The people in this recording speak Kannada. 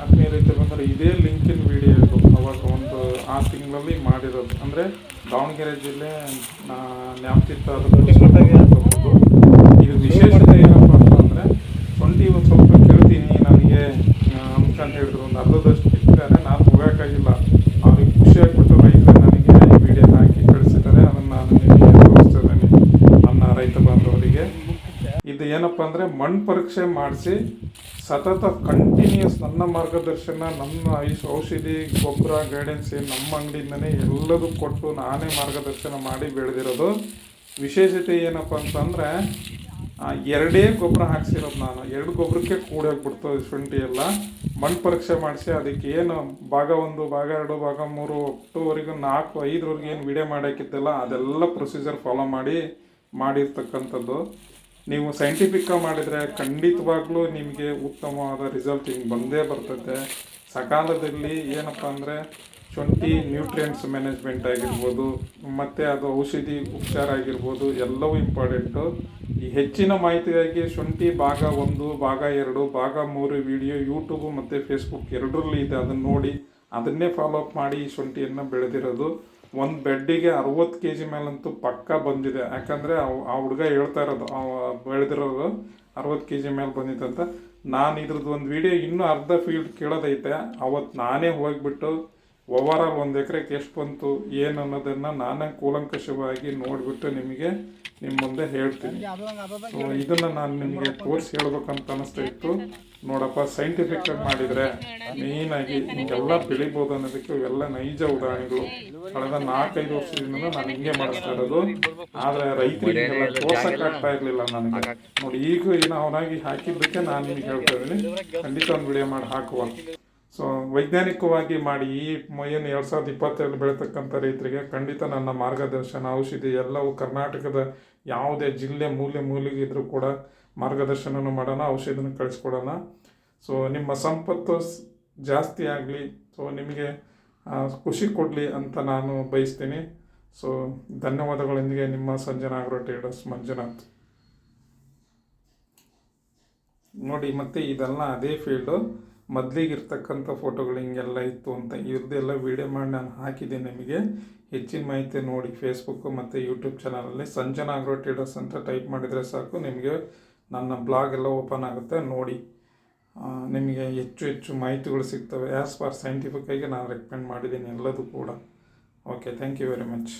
ಆತ್ಮೀಯ ರೀತಿ ಬಂದರೆ ಇದೇ ಲಿಂಕಿನ ವಿಡಿಯೋ ಇದು. ಅವಾಗ ಒಂದು, ಆ ತಿಂಗಳಲ್ಲಿ ಮಾಡಿರೋದು. ಅಂದರೆ ದಾವಣಗೆರೆ ಜಿಲ್ಲೆ, ನಾ- ತಾಲೂಕು ಇದು ವಿಶೇಷತೆ ಏನಪ್ಪ ಅಂತಂದರೆ ಶುಂಠಿ ಒಂದು ಸ್ವಲ್ಪ ಕೇಳ್ತೀನಿ ನನಗೆ ಆ, ಅನ್ಕೊಂಡು ಹೇಳಿದ್ರು ಒಂದು ಅರ್ಧದಷ್ಟು ಇಟ್ಟಿದ್ದಾರೆ ನಾನು ಹೋಗೋಕ್ಕಾಗಿಲ್ಲ ಅವ್ರಿಗೆ ಖುಷಿ ಆಗ್ಬಿಟ್ಟು ರೈತರು ನನಗೆ ಈ ವಿಡಿಯೋ ಹಾಕಿ ಕಳಿಸಿದ್ದಾರೆ ಅದನ್ನು ನಾನು ನಿಮಗೆ ತೋರಿಸ್ತಿದ್ದೀನಿ ನನ್ನ ರೈತ ಬಾಂಧವರಿಗೆ ಇದು ಏನಪ್ಪ ಅಂದರೆ ಮಣ್ಣು ಪರೀಕ್ಷೆ ಮಾಡಿಸಿ ಸತತ ಕಂಟಿನ್ಯೂಸ್ ನನ್ನ ಮಾರ್ಗದರ್ಶನ, ನನ್ನ ಐಸ್ ಔಷಧಿ, ಗೊಬ್ಬರ ಗೈಡೆನ್ಸ್ ನಮ್ಮ ಅಂಗಡಿಯಿಂದನೇ ಎಲ್ಲದೂ ಕೊಟ್ಟು ನಾನೇ ಮಾರ್ಗದರ್ಶನ ಮಾಡಿ ಬೆಳೆದಿರೋದು. ವಿಶೇಷತೆ ಏನಪ್ಪ ಅಂತಂದರೆ ಎರಡೇ ಗೊಬ್ಬರ ಹಾಕ್ಸಿರೋದು ನಾನು. ಎರಡು ಗೊಬ್ಬರಕ್ಕೆ ಕೂಡೋಗ್ಬಿಡ್ತು ಶುಂಠಿ ಎಲ್ಲ. ಮಣ್ಣು ಪರೀಕ್ಷೆ ಮಾಡಿಸಿ ಅದಕ್ಕೆ ಏನು ಭಾಗ ಒಂದು, ಭಾಗ ಎರಡು, ಭಾಗ ಮೂರು ಒಟ್ಟುವರೆಗೂ ನಾಲ್ಕು, ಐದರವರೆಗೆ ಏನು ವಿಡಿಯೋ ಮಾಡೋಕ್ಕಿತ್ತಲ್ಲ ಅದೆಲ್ಲ ಪ್ರೊಸೀಜರ್ ಫಾಲೋ ಮಾಡಿ, ಮಾಡಿರ್ತಕ್ಕಂಥದ್ದು. ನೀವು ಸೈಂಟಿಫಿಕ್ ಮಾಡಿದರೆ ಖಂಡಿತವಾಗ್ಲೂ ನಿಮಗೆ ಉತ್ತಮವಾದ ರಿಸಲ್ಟ್ ಹಿಂಗೆ ಬಂದೇ ಬರ್ತದೆ ಸಕಾಲದಲ್ಲಿ ಏನಪ್ಪ ಅಂದರೆ ಶುಂಠಿ ನ್ಯೂಟ್ರಿಯೆಂಟ್ಸ್ ಮ್ಯಾನೇಜ್ಮೆಂಟ್ ಆಗಿರ್ಬೋದು, ಮತ್ತು ಅದು ಔಷಧಿ ಉಪಚಾರ ಆಗಿರ್ಬೋದು, ಎಲ್ಲವೂ ಇಂಪಾರ್ಟೆಂಟು ಈ ಹೆಚ್ಚಿನ ಮಾಹಿತಿಗಾಗಿ ಶುಂಠಿ ಭಾಗ ಒಂದು, ಭಾಗ ಎರಡು, ಭಾಗ ಮೂರು ವಿಡಿಯೋ ಯೂಟ್ಯೂಬು ಮತ್ತು ಫೇಸ್ಬುಕ್ ಎರಡರಲ್ಲಿ ಇದೆ. ಅದನ್ನು ನೋಡಿ, ಅದನ್ನೇ ಫಾಲೋ ಅಪ್ ಮಾಡಿ ಈ ಶುಂಠಿಯನ್ನು ಬೆಳೆದಿರೋದು. ಒಂದು ಬೆಡ್ಡಿಗೆ ಅರವತ್ತು ಕೆ ಜಿ ಮೇಲಂತೂ ಪಕ್ಕ ಬಂದಿದೆ. ಯಾಕಂದರೆ ಆ ಹುಡುಗ ಹೇಳ್ತಾ ಇರೋದು ಬೆಳೆದಿರೋದು ಅರವತ್ತು ಕೆ ಜಿ ಮೇಲೆ ಬಂದಿದೆ ಅಂತ. ನಾನು ಇದ್ರದ್ದು ಒಂದು ವಿಡಿಯೋ ಇನ್ನೂ ಅರ್ಧ ಫೀಲ್ಡ್ ಕೇಳೋದೈತೆ. ಅವತ್ತು ನಾನೇ ಹೋಗ್ಬಿಟ್ಟು ಓವರ್ ಆಲ್ ಒಂದು ಎಕರೆಗೆ ಎಷ್ಟು ಬಂತು, ಏನು ಅನ್ನೋದನ್ನು ನಾನೇ ಕೂಲಂಕಷವಾಗಿ ನೋಡಿಬಿಟ್ಟು ನಿಮಗೆ ನಿಮ್ಮ ಮುಂದೆ ಹೇಳ್ತೀನಿ. ಇದನ್ನು ನಾನು ನಿಮಗೆ ತೋರಿಸಿ ಹೇಳ್ಬೇಕಂತ ಅನ್ನಿಸ್ತಾ ಇತ್ತು. ನೋಡಪ್ಪ ಸೈಂಟಿಫಿಕ್ ಮಾಡಿದರೆ ಮೇನಾಗಿ ಹಿಂಗೆಲ್ಲ ಬೆಳಿಬೋದು ಅನ್ನೋದಕ್ಕೆ ಇವೆಲ್ಲ ನೈಜ ಉದಾಹರಣೆಗಳು. ಕಳೆದ ನಾಲ್ಕೈದು ವರ್ಷದಿಂದ ನಾನು ಹಿಂಗೆ ಮಾಡಿಸ್ತಾ ಇರೋದು. ಆದರೆ ರೈತರಿಗೆ ಕೋರ್ಸ್ ತೋರ್ಸಕ್ಕಾಗ್ತಾ ಇರಲಿಲ್ಲ ನನಗೆ. ನೋಡಿ, ಈಗ ಏನು ಅವನಾಗಿ ಹಾಕಿದ್ದಕ್ಕೆ ನಾನು ನಿಮಗೆ ಹೇಳ್ತಾ ಇದ್ದೀನಿ. ಖಂಡಿತ ಒಂದು ವಿಡಿಯೋ ಮಾಡಿ ಹಾಕುವ. ವೈಜ್ಞಾನಿಕವಾಗಿ ಮಾಡಿ ಈ ಏನು ಎರಡು ಸಾವಿರದ ಇಪ್ಪತ್ತೆರಡು ಬೆಳೀತಕ್ಕಂಥ ರೈತರಿಗೆ ಖಂಡಿತ ನನ್ನ ಮಾರ್ಗದರ್ಶನ, ಔಷಧಿ ಎಲ್ಲವೂ ಕರ್ನಾಟಕದ ಯಾವುದೇ ಜಿಲ್ಲೆ ಮೂಲೆ ಮೂಲೆಗೆ ಇದ್ರೂ ಕೂಡ ಮಾರ್ಗದರ್ಶನನೂ ಮಾಡೋಣ, ಔಷಧಿನ ಕಳಿಸ್ಕೊಡೋಣ. ಸೊ ನಿಮ್ಮ ಸಂಪತ್ತು ಜಾಸ್ತಿ ಆಗಲಿ ಸೊ ನಿಮಗೆ ಖುಷಿ ಕೊಡಲಿ ಅಂತ ನಾನು ಬಯಸ್ತೀನಿ. ಸೊ ಧನ್ಯವಾದಗಳೊಂದಿಗೆ ನಿಮ್ಮ ಸಂಜನಾ ಆಗ್ರೋ ಟ್ರೇಡರ್ಸ್ ಮಂಜುನಾಥ್. ನೋಡಿ, ಮತ್ತೆ ಇದೆಲ್ಲ ಅದೇ ಫೀಲ್ಡು. ಮೊದಲಿಗೆ ಇರ್ತಕ್ಕಂಥ ಫೋಟೋಗಳು ಹಿಂಗೆಲ್ಲ ಇತ್ತು ಅಂತ ಇವ್ರದ್ದೆಲ್ಲ ವೀಡಿಯೋ ಮಾಡಿ ನಾನು ಹಾಕಿದೆ ನಿಮಗೆ. ಹೆಚ್ಚಿನ ಮಾಹಿತಿ ನೋಡಿ ಫೇಸ್ಬುಕ್ಕು ಮತ್ತು ಯೂಟ್ಯೂಬ್ ಚಾನಲಲ್ಲಿ ಸಂಜನಾ ಆಗ್ರೋ ಟ್ರೇಡರ್ಸ್ ಅಂತ ಟೈಪ್ ಮಾಡಿದರೆ ಸಾಕು, ನಿಮಗೆ ನನ್ನ ಬ್ಲಾಗ್ ಎಲ್ಲ ಓಪನ್ ಆಗುತ್ತೆ, ನೋಡಿ. ನಿಮಗೆ ಹೆಚ್ಚು ಹೆಚ್ಚು ಮಾಹಿತಿಗಳು ಸಿಗ್ತವೆ. ಆ್ಯಸ್ ಫಾರ್ ಸೈಂಟಿಫಿಕ್ಕಾಗಿ ನಾನು ರೆಕಮೆಂಡ್ ಮಾಡಿದ್ದೀನಿ ಎಲ್ಲದೂ ಕೂಡ. Okay thank you very much